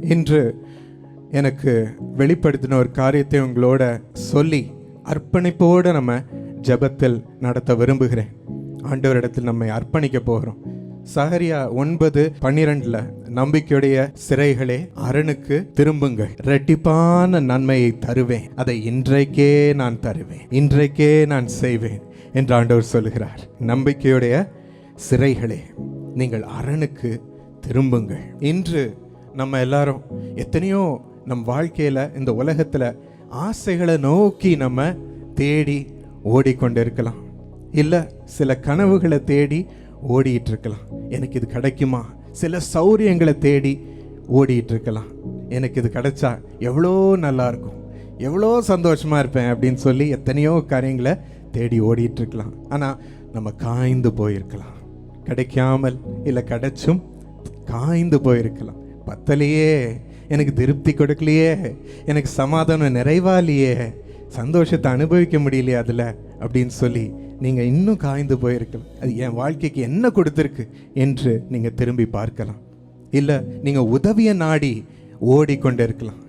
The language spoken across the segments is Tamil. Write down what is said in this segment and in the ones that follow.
இன்று எனக்கு வெளிப்படுத்தின ஒரு காரியத்தை உங்களோட சொல்லி அர்ப்பணிப்போடு நம்ம ஜெபத்தில் நடத்த விரும்புகிறேன். ஆண்டவரிடத்தில் நம்மை அர்ப்பணிக்க போகிறோம். சஹரியா ஒன்பது பன்னிரெண்டுல நம்பிக்கையுடைய சிறைகளே அரணுக்கு திரும்புங்கள். ரெட்டிப்பான நன்மையை தருவேன். அதை இன்றைக்கே நான் தருவேன். இன்றைக்கே நான் செய்வேன் என்று ஆண்டவர் சொல்கிறார் நம்பிக்கையுடைய சிறைகளே நீங்கள் அரணுக்கு திரும்புங்கள். இன்று நம்ம எல்லாரும் எத்தனையோ நம் வாழ்க்கையில் இந்த உலகத்தில் ஆசைகளை நோக்கி நம்ம தேடி ஓடிக்கொண்டிருக்கலாம். இல்லை சில கனவுகளை தேடி ஓடிட்டு இருக்கலாம் எனக்கு இது கிடைக்குமா? சில சௌரியங்களை தேடி ஓடிட்டு இருக்கலாம் எனக்கு இது கிடைச்சா எவ்வளோ நல்லாயிருக்கும் எவ்வளோ சந்தோஷமாக இருப்பேன் அப்படின்னு சொல்லி எத்தனையோ காரியங்களை தேடி ஓடிட்டு இருக்கலாம் ஆனால் நம்ம காய்ந்து போயிருக்கலாம். கிடைக்காமல் இல்லை கிடைச்சும் காய்ந்து போயிருக்கலாம். பத்தலையே எனக்கு திருப்தி கொடுக்கலையே எனக்கு சமாதானம் நிறைவாலையே சந்தோஷத்தை அனுபவிக்க முடியலையே அதில் அப்படின்னு சொல்லி நீங்கள் இன்னும் காய்ந்து போயிருக்கலாம். அது என் வாழ்க்கைக்கு என்ன கொடுத்துருக்கு என்று நீங்கள் திரும்பி பார்க்கலாம். இல்லை நீங்கள் உதவியை நாடி ஓடிக்கொண்டு இருக்கலாம்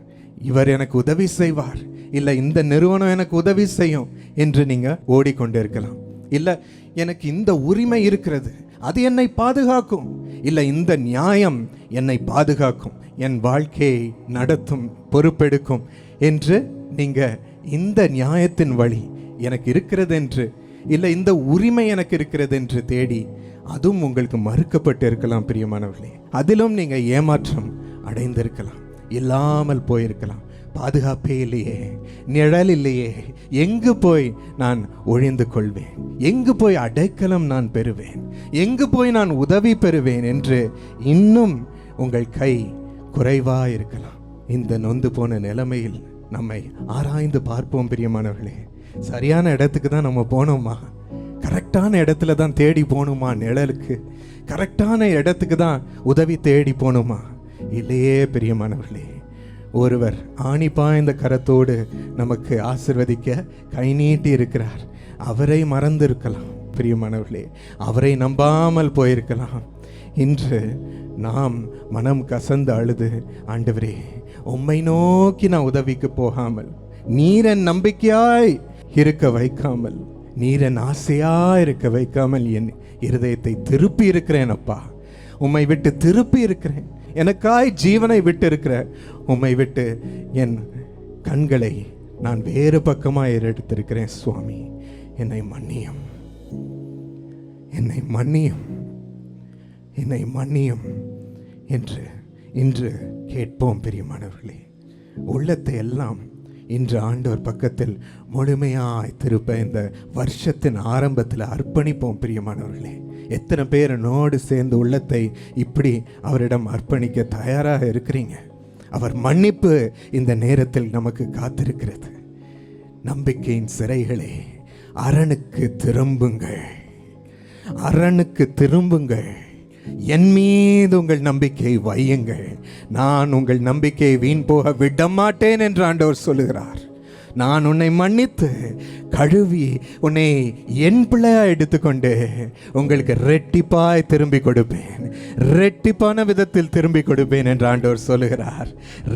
இவர் எனக்கு உதவி செய்வார். இல்லை இந்த நிறுவனம் எனக்கு உதவி செய்யும் என்று நீங்கள் ஓடிக்கொண்டு இருக்கலாம் இல்லை எனக்கு இந்த உரிமை இருக்கிறது. அது என்னை பாதுகாக்கும். இல்லை இந்த நியாயம் என்னை பாதுகாக்கும். என் வாழ்க்கையை நடத்தும் பொறுப்பெடுக்கும் என்று நீங்கள் இந்த நியாயத்தின் வழி எனக்கு இருக்கிறது என்று இல்லை இந்த உரிமை எனக்கு இருக்கிறது என்று தேடி அதுவும் உங்களுக்கு மறுக்கப்பட்டு இருக்கலாம் பிரியமானவர்களே. அதிலும் நீங்கள் ஏமாற்றம் அடைந்திருக்கலாம் இல்லாமல் போயிருக்கலாம். பாதுகாப்பே இல்லையே நிழல் இல்லையே எங்கு போய் நான் ஒழிந்து கொள்வேன்? எங்கு போய் அடைக்கலம் நான் பெறுவேன்? எங்கு போய் நான் உதவி பெறுவேன் என்று இன்னும் உங்கள் கை குறைவா இருக்கலாம் இந்த நொந்து போன நிலைமையில் நம்மை ஆராய்ந்து பார்ப்போம் பிரியமானவர்களே. சரியான இடத்துக்கு தான் நம்ம போனோமா? கரெக்டான இடத்துல தான் தேடி போகணுமா நிழலுக்கு? கரெக்டான இடத்துக்கு தான் உதவி தேடி போகணுமா இல்லையே பிரியமானவர்களே. ஒருவர் ஆணி பாய்ந்த கரத்தோடு நமக்கு ஆசிர்வதிக்க கை நீட்டி இருக்கிறார் அவரை மறந்திருக்கலாம். பிரியமானவர்களே அவரை நம்பாமல் போயிருக்கலாம். இன்று நாம் மனம் கசந்து அழுது ஆண்டவரே உம்மை நோக்கி நான் உதவிக்கு போகாமல் நீரன் நம்பிக்கையாய் இருக்க வைக்காமல் நீரன் ஆசையா இருக்க வைக்காமல் என் இருதயத்தை திருப்பி இருக்கிறேன் அப்பா. உம்மை விட்டு திருப்பி இருக்கிறேன். எனக்காய் ஜீவனை விட்டு இருக்கிற உம்மை விட்டு என் கண்களை நான் வேறு பக்கமாக எடுத்திருக்கிறேன் சுவாமி. என்னை மன்னியும். என்னை மன்னியும். என்னை மன்னியும் என்று இன்று கேட்போம் பெரியமானவர்களே. உள்ளத்தை எல்லாம் இன்று ஆண்டவர் பக்கத்தில் முழுமையாய் திருப்ப இந்த வருஷத்தின் ஆரம்பத்தில் அர்ப்பணிப்போம் பிரியமானவர்களே. எத்தனை பேர் நோடு சேர்ந்து உள்ளத்தை இப்படி அவரிடம் அர்ப்பணிக்க தயாராக இருக்கிறீங்க? அவர் மன்னிப்பு இந்த நேரத்தில் நமக்கு காத்திருக்கிறது. நம்பிக்கையின் சிறைகளே அரணுக்கு திரும்புங்கள். அரணுக்கு திரும்புங்கள். என் மீது உங்கள் நம்பிக்கை வையுங்கள். நான் உங்கள் நம்பிக்கையை வீண் போக விட மாட்டேன் என்று ஆண்டவர் சொல்லுகிறார். நான் உன்னை மன்னித்து கழுவி உன்னை என் பிள்ளையா எடுத்துக்கொண்டு உங்களுக்கு ரெட்டிப்பாய் திரும்பி கொடுப்பேன். ரெட்டிப்பான விதத்தில் திரும்பி கொடுப்பேன் என்று ஆண்டவர் சொல்லுகிறார்.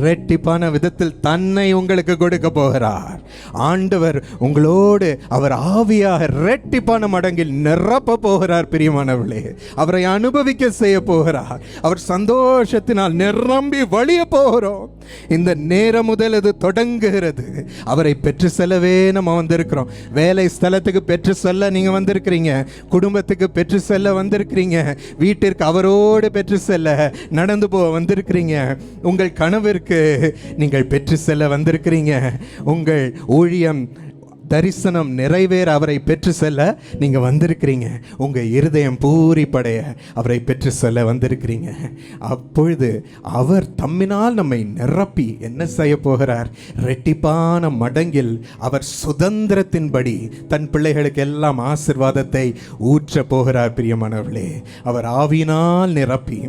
ரெட்டிப்பான விதத்தில் தன்னை உங்களுக்கு கொடுக்க போகிறார். ஆண்டவர் உங்களோடு அவர் ஆவியாக ரெட்டிப்பான மடங்கில் நிரப்ப போகிறார் பிரியமானவளே அவரை அனுபவிக்க செய்ய போகிறார். அவர் சந்தோஷத்தினால் நிரம்பி வழிய போகிறோம். இந்த நேரம் முதல் இது தொடங்குகிறது. அவர் பெற்று செல்லவே நம்ம வந்திருக்கிறோம். வேலை ஸ்தலத்துக்கு பெற்று செல்ல நீங்க வந்திருக்கிறீங்க. குடும்பத்துக்கு பெற்று செல்ல வந்திருக்கிறீங்க. வீட்டிற்கு அவரோடு பெற்று செல்ல நடந்து போக வந்திருக்கிறீங்க. உங்கள் கனவிற்கு நீங்கள் பெற்று செல்ல வந்திருக்கிறீங்க. உங்கள் ஊழியம் தரிசனம் நிறைவேற அவரை பெற்று செல்ல நீங்கள் வந்திருக்கிறீங்க. உங்கள் இருதயம் பூரிப்படைய அவரை பெற்று செல்ல வந்திருக்கிறீங்க. அப்பொழுது அவர் தம்மினால் நம்மை நிரப்பி என்ன செய்ய போகிறார்? ரெட்டிப்பான மடங்கில் அவர் சுதந்திரத்தின்படி தன் பிள்ளைகளுக்கு எல்லாம் ஆசிர்வாதத்தை ஊற்ற போகிறார் பிரியமானவர்களே. அவர் ஆவியினால் நிரப்பி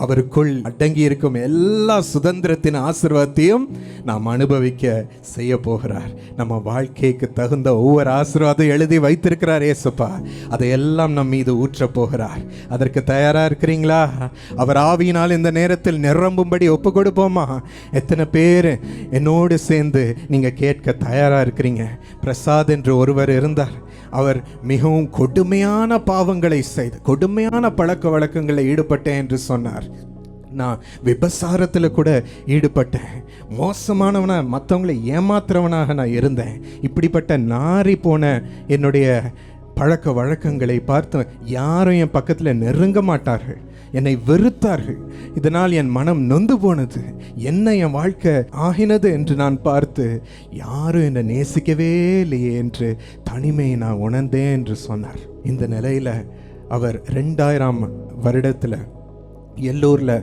அவருக்குள் அடங்கி இருக்கும் எல்லா சுதந்திரத்தின் ஆசிர்வாதத்தையும் நாம் அனுபவிக்க செய்ய போகிறார். நம்ம வாழ்க்கைக்கு தகுந்த ஒவ்வொரு ஆசீர்வாதம் எழுதி வைத்திருக்கிறார் ஏசப்பா அதையெல்லாம் நம் மீது ஊற்ற போகிறார். அதற்கு தயாராக இருக்கிறீங்களா? அவர் ஆவியினால் இந்த நேரத்தில் நிரம்பும்படி ஒப்பு கொடுப்போமா எத்தனை பேர் என்னோடு சேர்ந்து நீங்கள் கேட்க தயாராக இருக்கிறீங்க. பிரசாத் என்று ஒருவர் இருந்தார். அவர் மிகவும் கொடுமையான பாவங்களை செய்து கொடுமையான பழக்க வழக்கங்களை ஈடுபட்டேன் என்று சொன்னார். நான் விபசாரத்தில் கூட ஈடுபட்டேன். மோசமானவனாக மற்றவங்களை ஏமாத்துறவனாக நான் இருந்தேன். இப்படிப்பட்ட நாரி போன என்னுடைய பழக்க வழக்கங்களை பார்த்து யாரும் என் பக்கத்தில் நெருங்க மாட்டார்கள். என்னை வெறுத்தார்கள். இதனால் என் மனம் நொந்து போனது. என்ன என் வாழ்க்கை ஆகினது என்று நான் பார்த்து யாரும் என்னை நேசிக்கவே இல்லையே என்று தனிமையை நான் உணர்ந்தேன் என்று சொன்னார். இந்த நிலையில் அவர் ரெண்டாயிரம் வருடத்தில் எல்லோரில்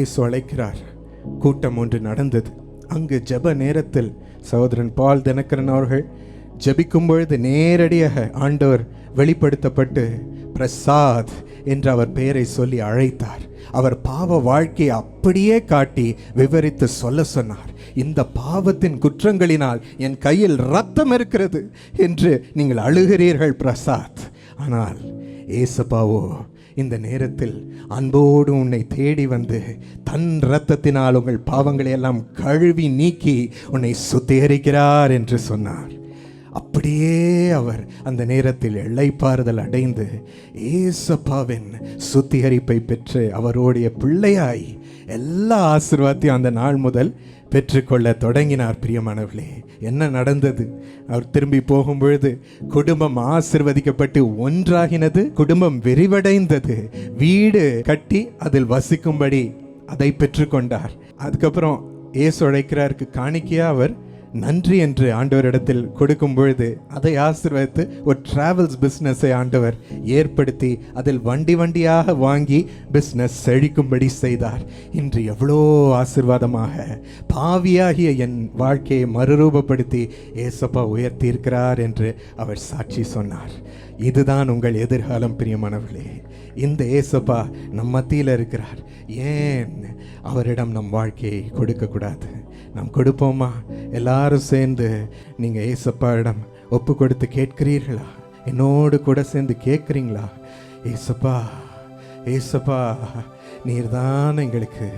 ஏசு அழைக்கிறார். கூட்டம் ஒன்று நடந்தது. அங்கு ஜெப நேரத்தில் சகோதரன் பால் தினக்கரன் அவர்கள் ஜபிக்கும் பொழுது நேரடியாக ஆண்டவர் வெளிப்படுத்தப்பட்டு பிரசாத் என்று அவர் பெயரை சொல்லி அழைத்தார். அவர் பாவ வாழ்க்கையை அப்படியே காட்டி விவரித்து சொல்ல சொன்னார். இந்த பாவத்தின் குற்றங்களினால் என் கையில் ரத்தம் இருக்கிறது என்று நீங்கள் அழுகிறீர்கள் பிரசாத். ஆனால் ஏசப்பாவோ இந்த நேரத்தில் அன்போடு உன்னை தேடி வந்து தன் இரத்தத்தினால் உங்கள் பாவங்களை எல்லாம் கழுவி நீக்கி உன்னை சுத்திகரிக்கிறார் என்று சொன்னார். அப்படியே அவர் அந்த நேரத்தில் இழைப்பாறுதல் அடைந்து ஏசப்பாவின் சுத்திகரிப்பை பெற்று அவருடைய பிள்ளையாய் எல்லா ஆசீர்வாதத்தையும் அந்த நாள் முதல் பெற்றுக்கொள்ள தொடங்கினார். பிரியமானவர்களே என்ன நடந்தது? அவர் திரும்பி போகும்பொழுது குடும்பம் ஆசிர்வதிக்கப்பட்டு ஒன்றாகினது குடும்பம் விரிவடைந்தது. வீடு கட்டி அதில் வசிக்கும்படி அதை பெற்றுக்கொண்டார். அதுக்கப்புறம் ஏசு உழைக்கிறாருக்கு காணிக்கையா அவர் நன்றி என்று ஆண்டவரிடத்தில் கொடுக்கும் பொழுது அதை ஆசிர்வதித்து ஒரு டிராவல்ஸ் பிஸ்னஸை ஆண்டவர் ஏற்படுத்தி அதில் வண்டி வண்டியாக வாங்கி பிஸ்னஸ் செழிக்கும்படி செய்தார். இன்று எவ்வளோ ஆசீர்வாதமாக பாவியாகிய என் வாழ்க்கையை மறுரூபப்படுத்தி ஏசப்பா உயர்த்தியிருக்கிறார் என்று அவர் சாட்சி சொன்னார். இதுதான் உங்கள் எதிர்காலம் பிரியமானவர்களே. இந்த ஏசப்பா நம் மத்தியில் இருக்கிறார். ஏன்? அவரிடம் நம் வாழ்க்கையை கொடுக்கக்கூடாது. நாம் கொடுப்போமா? எல்லாரும் சேர்ந்து நீங்கள் ஏசப்பாவிடம் ஒப்பு கொடுத்து கேட்கிறீர்களா? என்னோடு கூட சேர்ந்து கேட்குறீங்களா? ஏசப்பா ஏசப்பா நீர்தான் எங்களுக்கு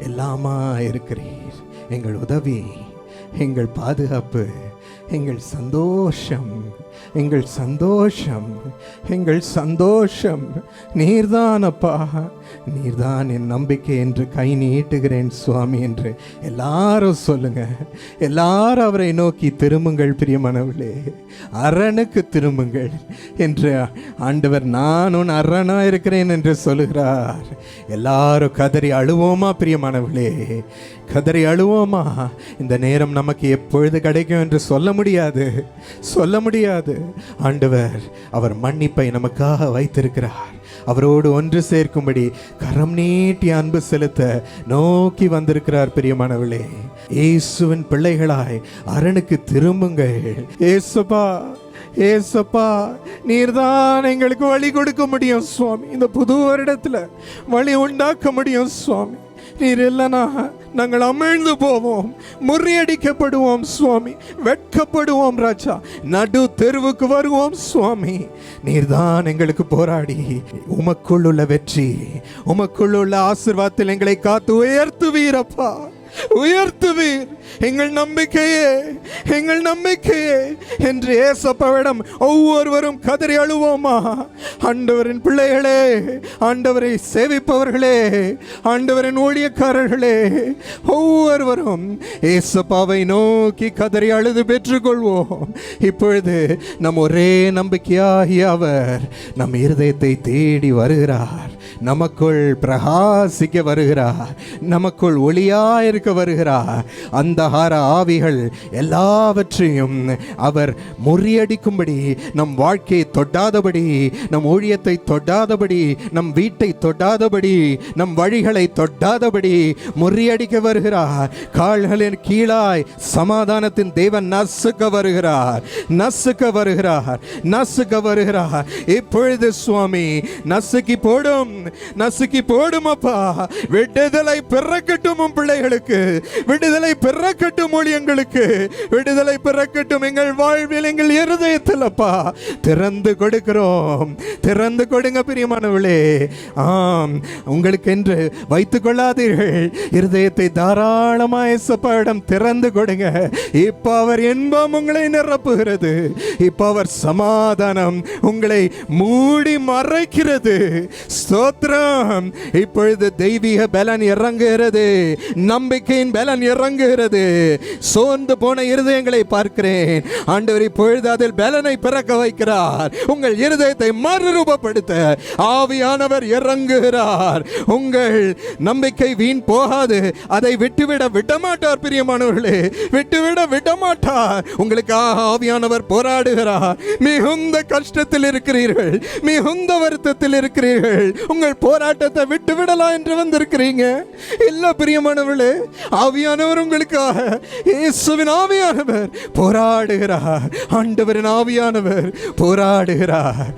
எல்லாமா இருக்கிறீர். எங்கள் உதவி எங்கள் பாதுகாப்பு எங்கள் சந்தோஷம் எங்கள் சந்தோஷம் எங்கள் சந்தோஷம். நீர்தான் அப்பா. நீர்தான் என் நம்பிக்கை என்று கை நீட்டுகிறேன் சுவாமி என்று எல்லாரும் சொல்லுங்க. எல்லாரும் அவரை நோக்கி திரும்புங்கள் பிரியமானவர்களே. அரணுக்கு திரும்புங்கள் என்று ஆண்டவர் நான் உன் அரணா இருக்கிறேன் என்று சொல்லுகிறார். எல்லாரும் கதறி அழுவோமா பிரியமானவர்களே? கதறி அழுவோமா? இந்த நேரம் நமக்கு எப்பொழுது கிடைக்கும் என்று சொல்ல முடியாது. சொல்ல முடியாது. ஆண்டவர் அவர் மன்னிப்பை நமக்காக வைத்திருக்கிறார். அவரோடு ஒன்று சேர்க்கும்படி கரம் நீட்டி அன்பு செலுத்த நோக்கி வந்திருக்கிறார் பிரியமானவளே இயேசுவின் பிள்ளைகளாய் அரணுக்கு திரும்புங்கள். ஏசுப்பா ஏசப்பா நீர்தான் எங்களுக்கு வழி கொடுக்க முடியும் சுவாமி. இந்த புது வருடத்துல வழி உண்டாக்க முடியும் சுவாமி. நீர் இல்லைனா நாங்கள் அமிழ்ந்து போவோம். முறியடிக்கப்படுவோம் சுவாமி. வெட்கப்படுவோம் ராஜா. நடு தெருவுக்கு வருவோம் சுவாமி. நீர்தான் எங்களுக்கு போராடி. உமக்குள்ளுள்ள வெற்றி. உமக்குள்ளுள்ள ஆசிர்வாதத்தில் எங்களை காத்து உயர்த்துவீரப்பா. உயர்த்துவீர் எங்கள் நம்பிக்கையே எங்கள் நம்பிக்கையே என்று ஏசப்பவிடம் ஒவ்வொருவரும் கதறி அழுவோமா? ஆண்டவரின் பிள்ளைகளே ஆண்டவரை சேவிப்பவர்களே ஆண்டவரின் ஊழியக்காரர்களே ஒவ்வொருவரும் ஏசப்பாவை நோக்கி கதறி அழுது பெற்றுக்கொள்வோம். இப்பொழுது நம் ஒரே நம்பிக்கையாகிய அவர் நம் இருதயத்தை தேடி வருகிறார். நமக்குள் பிரகாசிக்க வருகிறார். நமக்குள் ஒளியாயிருக்க வருகிறார். அந்தகார ஆவிகள் எல்லாவற்றையும் அவர் முறியடிக்கும்படி நம் வாழ்க்கையை தொட்டாதபடி நம் ஊழியத்தை தொட்டாதபடி நம் வீட்டை தொடாதபடி நம் வழிகளை தொட்டாதபடி முறியடிக்க வருகிறார். கால்களின் கீழாய் சமாதானத்தின் தேவன் நசுக்க வருகிறார். நசுக்க வருகிறார். நசுக்க வருகிறார். இப்பொழுது சுவாமி நசுக்கி போடும். நசுக்கி போடுமப்பா. விடுதலை பிறக்கட்டும் உம் பிள்ளைகளுக்கு. விடுதலை பிறக்கட்டும் ஊழியங்களுக்கு. விடுதலை பிறக்கட்டும் எங்கள் வாழ்வில் எங்கள் இருதயத்தில் அப்பா. திறந்து கொடுக்கிறோம். திறந்து கொடுங்க பிரியமானவளே ஆம். உங்களுக்கு என்று வைத்துக் கொள்ளாதீர்கள். இருதயத்தை தாராளமாக இசப்பாடம் திறந்து கொடுங்க. இப்போ அவர் இன்பம் உங்களை நிரப்புகிறது. இப்ப அவர் சமாதானம் உங்களை மூடி மறைக்கிறது. மாத்திரம். இப்பொழுது தெய்வீக பலன் இறங்குகிறது. நம்பிக்கையின் பலன் இறங்குகிறது. சோர்ந்து போன இருதயங்களை பார்க்கிறேன். ஆண்டவர் இப்பொழுது அதில் பலனை பிறக்க வைக்கிறார். உங்கள் இருதயத்தை மறுரூபப்படுத்த ஆவியானவர் இறங்குகிறார். உங்கள் நம்பிக்கை வீண் போகாது. அதை விட்டுவிட விடமாட்டார் பிரியமானவர்களே. விட்டுவிட விடமாட்டார். உங்களுக்காக ஆவியானவர் போராடுகிறார். மிகுந்த கஷ்டத்தில் இருக்கிறீர்கள். மிகுந்த வருத்தத்தில் இருக்கிறீர்கள். உங்கள் போராட்டத்தை விட்டு விடலாம் என்று வந்திருக்கிறீங்க? இல்ல பிரியமானவர்களே ஆவியானவர் உங்களுக்காக இயேசுவின் ஆவியானவர் போராடுகிறார். ஆண்டவரின் ஆவியானவர் போராடுகிறார்.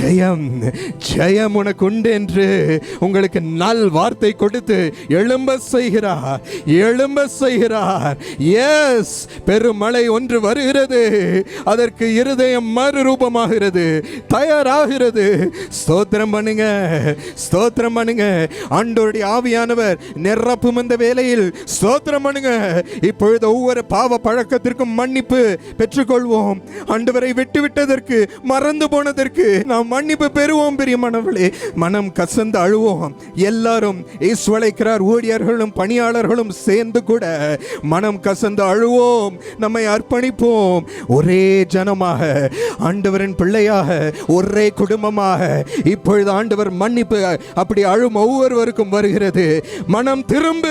ஜெயம் ஜெயம் உனக்கு உண்டு என்று உங்களுக்கு நல் வார்த்தை கொடுத்து எழும்ப செய்கிறார். எழும்ப செய்கிறார். எஸ் பெருமழை ஒன்று வருகிறது. அதற்கு இருதயம் மறுரூபமாகிறது. தயாராகிறது. ஸ்தோத்திரம் பண்ணுங்க. ஸ்தோத்திரம் பண்ணுங்க. ஆண்டோருடைய ஆவியானவர் நிரப்பும் இந்த வேலையில் ஸ்தோத்திரம் பண்ணுங்க. இப்பொழுது ஒவ்வொரு பாவ பழக்கத்திற்கும் மன்னிப்பு பெற்றுக்கொள்வோம். ஆண்டவரை விட்டு விட்டதற்கு மறந்து போனதற்கு நாம் மன்னிப்பு பெறுவோம் பிரியமானவர்களே. மனம் கசந்து அழுவோம். எல்லாரும் ஈஸ்வளைக்கிறார் ஊழியர்களும் பணியாளர்களும் சேர்ந்து கூட மனம் கசந்து அழுவோம். நம்மை அர்ப்பணிப்போம். ஒரே ஜனமாக ஆண்டவரின் பிள்ளையாக ஒரே குடும்பமாக இப்பொழுது ஆண்டவர் மன்னிப்பு அப்படி அழும் ஒவ்வொருவருக்கும் வருகிறது. மனம் திரும்பு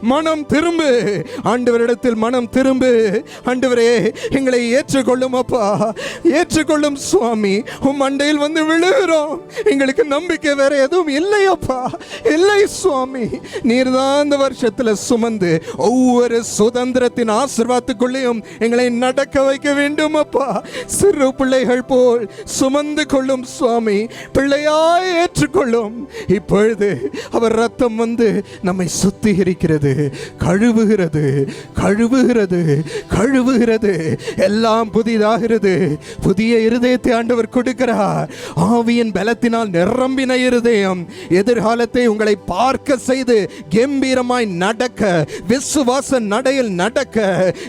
மனம் திரும்பு. ஆண்டவரிடத்தில் மனம் திரும்பு. ஆண்டவரே எங்களை ஏற்றுக்கொள்ளும் அப்பா. ஏற்றுக்கொள்ளும் சுவாமி. உம் மண்டையில் வந்து விழுகிறோம். எங்களுக்கு நம்பிக்கை வேற எதுவும் இல்லையப்பா இல்லை சுவாமி. நீர்தான் இந்த வருஷத்துல சுமந்து ஒவ்வொரு சுதந்திரத்தின் ஆசிர்வாதத்துக்குள்ளேயும் எங்களை நடக்க வைக்க வேண்டும் அப்பா. சிறு பிள்ளைகள் போல் சுமந்து கொள்ளும் சுவாமி. பிள்ளையாய் ஏற்றுக்கொள்ளும் இருந்தோம் இப்பொழுது அவர் ரத்தம் வந்து நம்மை சுத்திகரிக்கிறது கழுவுகிறது கழுவுகிறது கழுவுகிறது. எல்லாம் புதிதாகிறது. புதிய இருதயத்தை ஆண்டவர் கொடுக்கிறார். ஆவியின் பலத்தினால் நிரம்பின இருதயம் எதிர்காலத்தை உங்களை பார்க்க செய்து கம்பீரமாய் நடக்க விசுவாச நடையில் நடக்க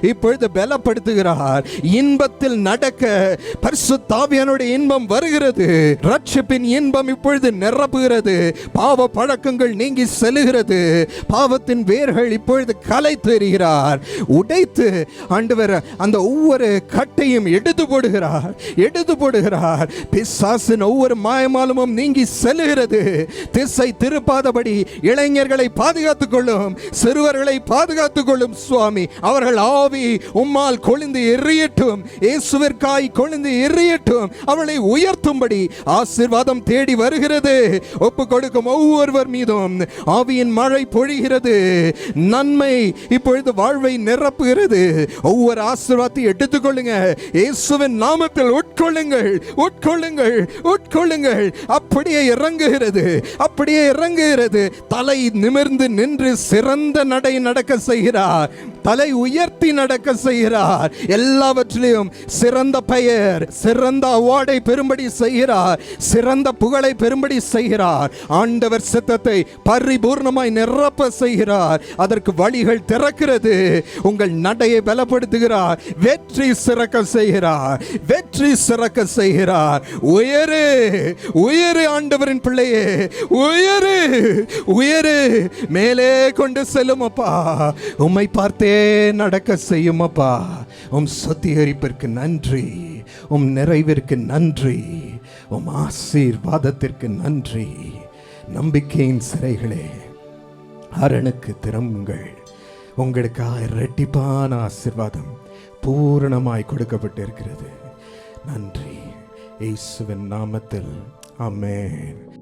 இப்பொழுது பலப்படுத்துகிறார். இன்பத்தில் நடக்க பரிசு தாவியனுடைய இன்பம் வருகிறது. ரட்சிப்பின் இன்பம் இப்பொழுது நிரப்பு நிரப்புகிறது பாவ பழக்கங்கள் நீங்கி செல்லுகிறது. பாவத்தின் வேர்கள் இப்பொழுது கலை தெரிகிறார் உடைத்து ஆண்டவர் அந்த ஒவ்வொரு கட்டையும் எடுத்து போடுகிறார். எடுத்து போடுகிறார். பிசாசின் ஒவ்வொரு மாயமாலமும் நீங்கி செல்லுகிறது. திசை திருப்பாதபடி இளைஞர்களை பாதுகாத்துக் கொள்ளும் சிறுவர்களை பாதுகாத்துக் கொள்ளும் சுவாமி அவர்கள் ஆவி உம்மால் கொழுந்து எறியட்டும் இயேசுவிற்காய் கொழுந்து எறியட்டும் அவளை உயர்த்தும்படி ஆசிர்வாதம் தேடி வருகிறது. ஒப்பு கொடுக்கும் ஒவ்வொருவர் மீதும் ஆவியின் மழை பொழிகிறது. நன்மை இப்பொழுது வாழ்வை நிரப்புகிறது. ஒவ்வொரு ஆசீர்வாதத்தை எடுத்துக்கொள்ளுங்க. இயேசுவின் நாமத்தில் உட்கொள்ளுங்கள். உட்கொள்ளுங்கள். உட்கொள்ளுங்கள். அப்படியே இறங்குகிறது அப்படியே இறங்குகிறது. தலை நிமிர்ந்து நின்று சிறந்த நடை நடக்க செய்கிறார். தலை உயர்த்தி நடக்க செய்கிறார். எல்லாவற்றிலும் சிறந்த பெயர் சிறந்த அவார்டை பெறும்படி செய்கிறார். சிறந்த புகழை பெறும்படி செய்கிறார். ஆண்டவர் சித்தத்தை பரிபூர்ணமாய் நிரப்ப செய்கிறார். அதற்கு வழிகள் திறக்கிறது. உங்கள் நடையை பலப்படுத்துகிறார். வெற்றி சிறக்க செய்கிறார். வெற்றி சிறக்க செய்கிறார். உயரு உயரு ஆண்டவரின் பிள்ளையே உயரு உயரு மேலே கொண்டு செல்லும் அப்பா உம்மை பார்த்தே நடக்க செய்யும் அப்பா உம் சுத்திகரிப்பிற்கு நன்றி. உம் நிறைவிற்கு நன்றி. உம் ஆசீர்வாதத்திற்கு நன்றி. நம்பிக்கையின் சிறைகளே அரணுக்கு திரும்புங்கள். உங்களுக்காக இரட்டிப்பான ஆசீர்வாதம் பூரணமாய் கொடுக்கப்பட்டிருக்கிறது. நன்றி. இயேசுவின் நாமத்தில் Amen.